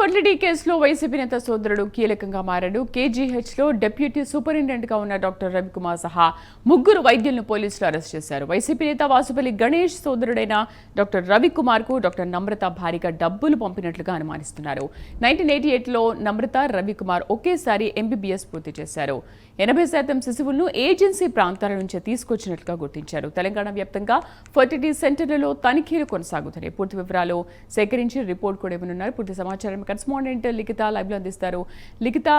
Fertility కేసులో YCP నేత సోదరుడు కీలకంగా మారాడు. కేజీహెచ్లో డిప్యూటీ సూపరింటెండెంట్గా ఉన్న డాక్టర్ రవికుమార్ సహా ముగ్గురు వైద్యులను పోలీసులు అరెస్ట్ చేశారు. వైసీపీ నేత వాసుపల్లి గణేష్ సోదరుడైన డాక్టర్ రవికుమార్కు డాక్టర్ నమ్రత భారీగా డబ్బులు పంపినట్లుగా అనుమానిస్తున్నారు. నైన్టీన్ ఎయిటీ ఎయిట్లో నమ్రత రవికుమార్ ఒకేసారి ఎంబీబీఎస్ పూర్తి చేశారు. ఎనభై శాతం శిశువులను ఏజెన్సీ ప్రాంతాల నుంచి తీసుకొచ్చినట్లుగా గుర్తించారు. తెలంగాణ వ్యాప్తంగా ఫర్టిలిటీ సెంటర్లలో తనిఖీలు కొనసాగుతున్నాయి. పూర్తి వివరాలు సేకరించి రిపోర్ట్ కూడా ఇవ్వనున్నారు. పూర్తి సమాచారం కరెస్పాండెంట్ లిఖిత లైవ్లో అందిస్తారు. లిఖిత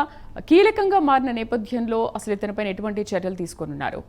కీలకంగా మారిన నేపథ్యంలో అసలు ఇతనిపైన ఎటువంటి చర్యలు తీసుకొనున్నారు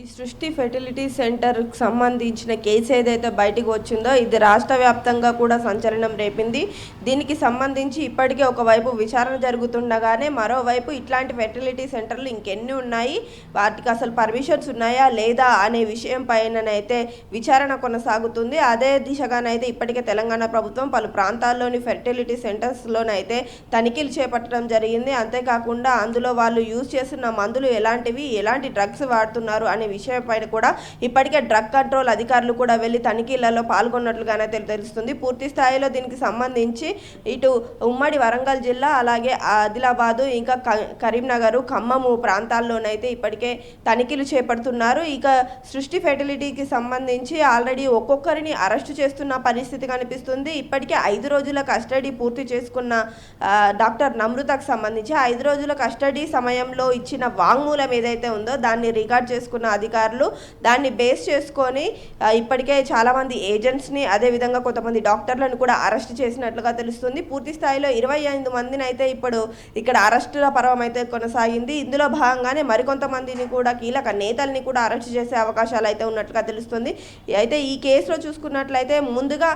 ఈ సృష్టి ఫెర్టిలిటీ సెంటర్కి సంబంధించిన కేసు ఏదైతే బయటికి వచ్చిందో ఇది రాష్ట్ర వ్యాప్తంగా కూడా సంచలనం రేపింది. దీనికి సంబంధించి ఇప్పటికే ఒకవైపు విచారణ జరుగుతుండగానే మరోవైపు ఇట్లాంటి ఫెర్టిలిటీ సెంటర్లు ఇంకెన్ని ఉన్నాయి? వాటికి అసలు పర్మిషన్స్ ఉన్నాయా లేదా అనే విషయం పైననైతే విచారణ కొనసాగుతుంది. అదే దిశగానైతే ఇప్పటికే తెలంగాణ ప్రభుత్వం పలు ప్రాంతాల్లోని ఫెర్టిలిటీ సెంటర్స్లోనైతే తనిఖీలు చేపట్టడం జరిగింది. అంతేకాకుండా అందులో వాళ్ళు యూజ్ చేస్తున్న మందులు ఎలాంటివి ఎలాంటి డ్రగ్స్ వాడుతున్నారు అనే విషయం పైన కూడా ఇప్పటికే డ్రగ్ కంట్రోల్ అధికారులు కూడా వెళ్ళి తనిఖీలలో పాల్గొన్నట్లుగానే తెలుస్తుంది. పూర్తి స్థాయిలో దీనికి సంబంధించి ఇటు ఉమ్మడి వరంగల్ జిల్లా అలాగే ఆదిలాబాదు ఇంకా క- కరీంనగర్ ఖమ్మము ప్రాంతాల్లోనైతే ఇప్పటికే తనిఖీలు చేపడుతున్నారు. ఇక సృష్టి ఫెర్టిలిటీకి సంబంధించి ఆల్రెడీ ఒక్కొక్కరిని అరెస్టు చేస్తున్న పరిస్థితి కనిపిస్తుంది. ఇప్పటికే ఐదు రోజుల కస్టడీ పూర్తి చేసుకున్న డాక్టర్ నమృతకు సంబంధించి ఐదు రోజుల కస్టడీ సమయంలో ఇచ్చిన వాంగ్మూలం ఏదైతే ఉందో దాన్ని రికార్డ్ చేసుకున్న అధికారులు దాన్ని బేస్ చేసుకొని ఇప్పటికే చాలామంది ఏజెంట్స్ని అదేవిధంగా కొంతమంది డాక్టర్లను కూడా అరెస్ట్ చేసినట్లుగా తెలుస్తుంది. పూర్తి స్థాయిలో ఇరవై ఐదు మందిని అయితే ఇప్పుడు ఇక్కడ అరెస్టుల పర్వం అయితే కొనసాగింది. ఇందులో భాగంగానే మరికొంతమందిని కూడా కీలక నేతల్ని కూడా అరెస్ట్ చేసే అవకాశాలు అయితే ఉన్నట్లుగా తెలుస్తుంది. అయితే ఈ కేసులో చూసుకున్నట్లయితే ముందుగా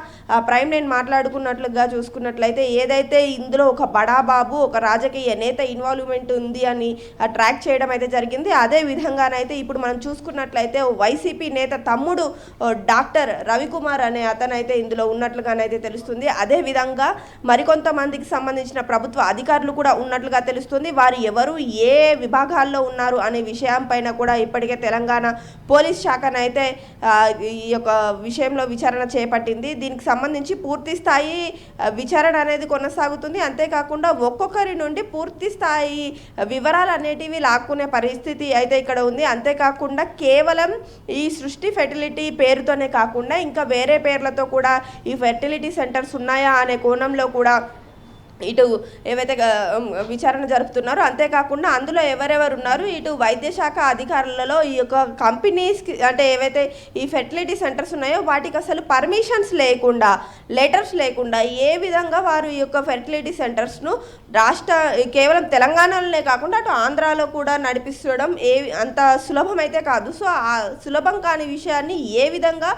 ప్రైమ్ నేను మాట్లాడుకున్నట్లుగా చూసుకున్నట్లయితే ఏదైతే ఇందులో ఒక బడా బాబు ఒక రాజకీయ నేత ఇన్వాల్వ్మెంట్ ఉంది అని ట్రాక్ చేయడం అయితే జరిగింది. అదే విధంగానైతే ఇప్పుడు మనం చూసుకున్నట్లయితే వైసీపీ నేత తమ్ముడు డాక్టర్ రవికుమార్ అనే అతను అయితే ఇందులో ఉన్నట్లుగానైతే తెలుస్తుంది. అదే విధంగా మరికొంతమందికి సంబంధించిన ప్రభుత్వ అధికారులు కూడా ఉన్నట్లుగా తెలుస్తుంది. వారు ఎవరు ఏ విభాగాల్లో ఉన్నారు అనే విషయం పైన కూడా ఇప్పటికే తెలంగాణ పోలీస్ శాఖనైతే ఈ యొక్క విషయంలో విచారణ చేపట్టింది. దీనికి సంబంధించి పూర్తి స్థాయి విచారణ అనేది కొనసాగుతుంది. అంతేకాకుండా ఒక్కొక్కరి నుండి పూర్తి స్థాయి వివరాలు అనేటివి లాక్కునే పరిస్థితి అయితే ఇక్కడ ఉంది. అంతేకాకుండా కేవలం ఈ సృష్టి ఫెర్టిలిటీ పేరుతోనే కాకుండా ఇంకా వేరే పేర్లతో కూడా ఈ ఫెర్టిలిటీ సెంటర్స్ ఉన్నాయా అనే కోణంలో కూడా ఇటు ఏవైతే విచారణ జరుపుతున్నారో అంతేకాకుండా అందులో ఎవరెవరు ఉన్నారు ఇటు వైద్య శాఖ అధికారులలో ఈ యొక్క కంపెనీస్కి అంటే ఏవైతే ఈ ఫెర్టిలిటీ సెంటర్స్ ఉన్నాయో వాటికి అసలు పర్మిషన్స్ లేకుండా లెటర్స్ లేకుండా ఏ విధంగా వారు ఈ యొక్క ఫెర్టిలిటీ సెంటర్స్ను రాష్ట్ర కేవలం తెలంగాణలోనే కాకుండా అటు ఆంధ్రాలో కూడా నడిపిస్తడం ఏ అంత సులభమైతే కాదు. సో ఆ సులభం కాని విషయాన్ని ఏ విధంగా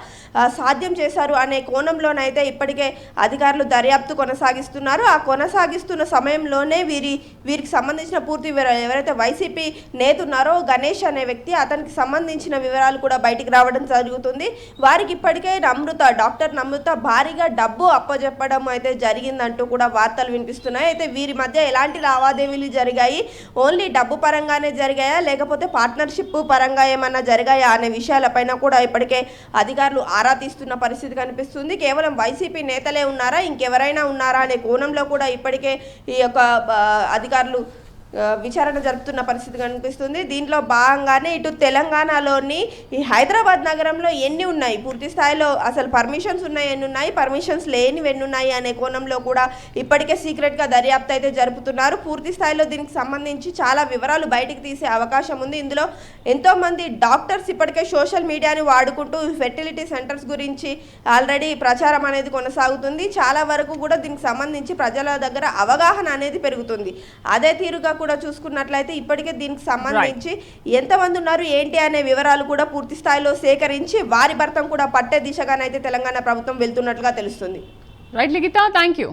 సాధ్యం చేశారు అనే కోణంలోనైతే ఇప్పటికే అధికారులు దర్యాప్తు కొనసాగిస్తున్నారు. ఆ కొనసాగిస్తున్న సమయంలోనే వీరి వీరికి సంబంధించిన పూర్తి వివరాలు ఎవరైతే వైసీపీ నేత ఉన్నారో గణేష్ అనే వ్యక్తి అతనికి సంబంధించిన వివరాలు కూడా బయటికి రావడం జరుగుతుంది. వారికి ఇప్పటికే నమృత డాక్టర్ నమృత భారీగా డబ్బు అప్పజెప్పడం అయితే జరిగిందంటూ కూడా వార్తలు వినిపిస్తున్నాయి. అయితే వీరి మధ్య ఎలాంటి లావాదేవీలు జరిగాయి? ఓన్లీ డబ్బు పరంగానే జరిగాయా? లేకపోతే పార్ట్నర్షిప్ పరంగా ఏమన్నా జరిగాయా అనే విషయాలపైన కూడా ఇప్పటికే అధికారులు ఆరా తీస్తున్న పరిస్థితి కనిపిస్తుంది. కేవలం వైసీపీ నేతలే ఉన్నారా? ఇంకెవరైనా ఉన్నారా అనే కోణంలో కూడా ఇప్పటికే ఈ యొక్క అధికారులు విచారణ జరుపుతున్న పరిస్థితి కనిపిస్తుంది. దీంట్లో భాగంగానే ఇటు తెలంగాణలోని ఈ హైదరాబాద్ నగరంలో ఎన్ని ఉన్నాయి? పూర్తి స్థాయిలో అసలు పర్మిషన్స్ ఉన్నాయి ఎన్ని ఉన్నాయి? పర్మిషన్స్ లేనివి ఎన్ని ఉన్నాయి అనే కోణంలో కూడా ఇప్పటికే సీక్రెట్గా దర్యాప్తు అయితే జరుపుతున్నారు. పూర్తి స్థాయిలో దీనికి సంబంధించి చాలా వివరాలు బయటికి తీసే అవకాశం ఉంది. ఇందులో ఎంతోమంది డాక్టర్స్ ఇప్పటికే సోషల్ మీడియాని వాడుకుంటూ ఫెర్టిలిటీ సెంటర్స్ గురించి ఆల్రెడీ ప్రచారం అనేది కొనసాగుతుంది. చాలా వరకు కూడా దీనికి సంబంధించి ప్రజల దగ్గర అవగాహన అనేది పెరుగుతుంది. అదే తీరుగా కూడా చూసుకున్నట్లయితే ఇప్పటికే దీనికి సంబంధించి ఎంతమంది ఉన్నారు ఏంటి అనే వివరాలు కూడా పూర్తి స్థాయిలో సేకరించి వారి భర్తం కూడా పట్టే దిశగానైతే తెలంగాణ ప్రభుత్వం వెళ్తున్నట్లుగా తెలుస్తుంది. Right Likhita thank you